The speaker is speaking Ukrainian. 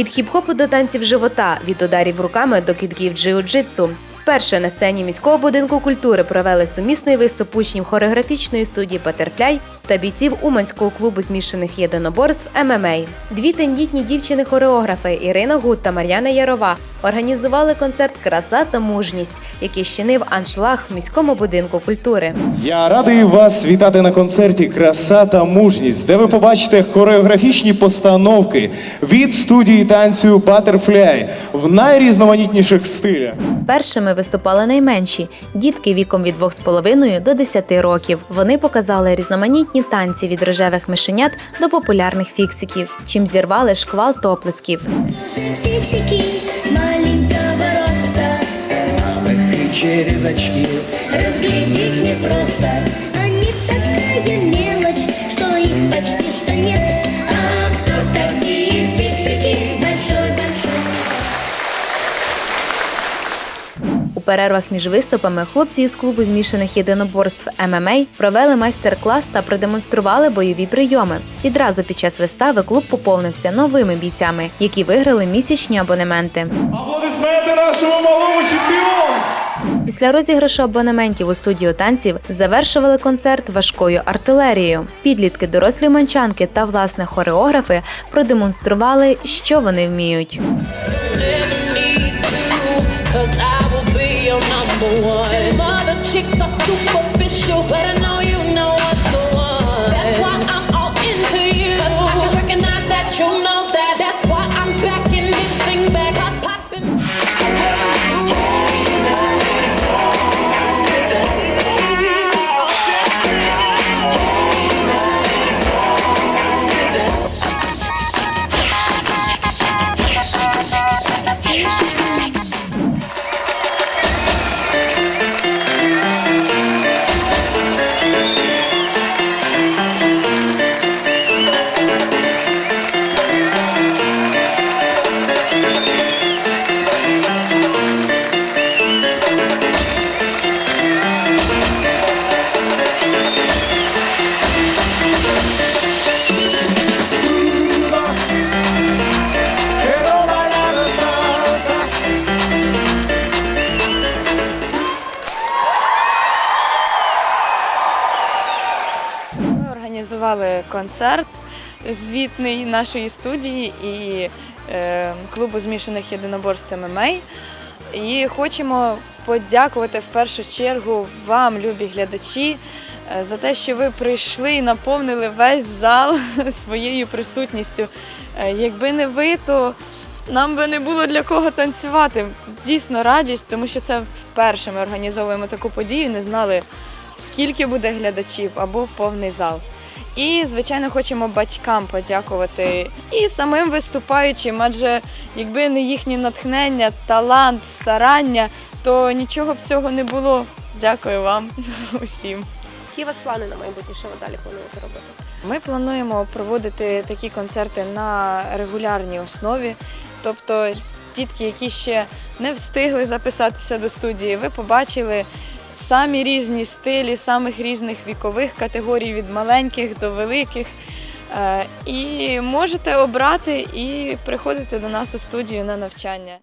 Від хіп-хопу до танців живота, від ударів руками до кидків джиу-джитсу. Вперше на сцені міського будинку культури провели сумісний виступ учнів хореографічної студії Батерфляй та бійців Уманського клубу змішаних єдиноборств ММА. Дві тендітні дівчини-хореографи Ірина Гуд та Мар'яна Ярова організували концерт Краса та мужність, який щинив аншлаг в міському будинку культури. Я радий вас вітати на концерті Краса та мужність, де ви побачите хореографічні постановки від студії танцю Butterfly в найрізноманітніших стилях. Першими виступали найменші дітки віком від 2,5 до 10 років. Вони показали різноманітні танці від рожевих мишенят до популярних фіксиків, чим зірвали шквал топлесків. Фіксики, фиксики маленького роста Мамы и через очки Разглядеть непросто Они такая мелочь, что їх почти що нет перервах між виступами хлопці із клубу змішаних єдиноборств ММА провели майстер-клас та продемонстрували бойові прийоми. Відразу під час вистави клуб поповнився новими бійцями, які виграли місячні абонементи. Аплодисменти нашому малому чемпіону! Після розіграшу абонементів у студію танців завершували концерт важкою артилерією. Підлітки, дорослі манчанки та власне хореографи продемонстрували, що вони вміють. cause I chicks are superficial. Better know організували концерт звітний нашої студії і е, клубу змішаних єдиноборств ММА. І хочемо подякувати в першу чергу вам, любі глядачі, е, за те, що ви прийшли і наповнили весь зал своєю присутністю. Е, Якби не ви, то нам би не було для кого танцювати. Дійсно радість, тому що це вперше ми організовуємо таку подію, не знали, скільки буде глядачів або повний зал. І, звичайно, хочемо батькам подякувати і самим виступаючим, адже якби не їхнє натхнення, талант, старання, то нічого б цього не було. Дякую вам усім. Які у вас плани на майбутнє, що ви далі плануєте робити? Ми плануємо проводити такі концерти на регулярній основі. Тобто дітки, які ще не встигли записатися до студії, ви побачили самі різні стилі, самих різних вікових категорій від маленьких до великих. Е, І можете обрати і приходити до нас у студію на навчання.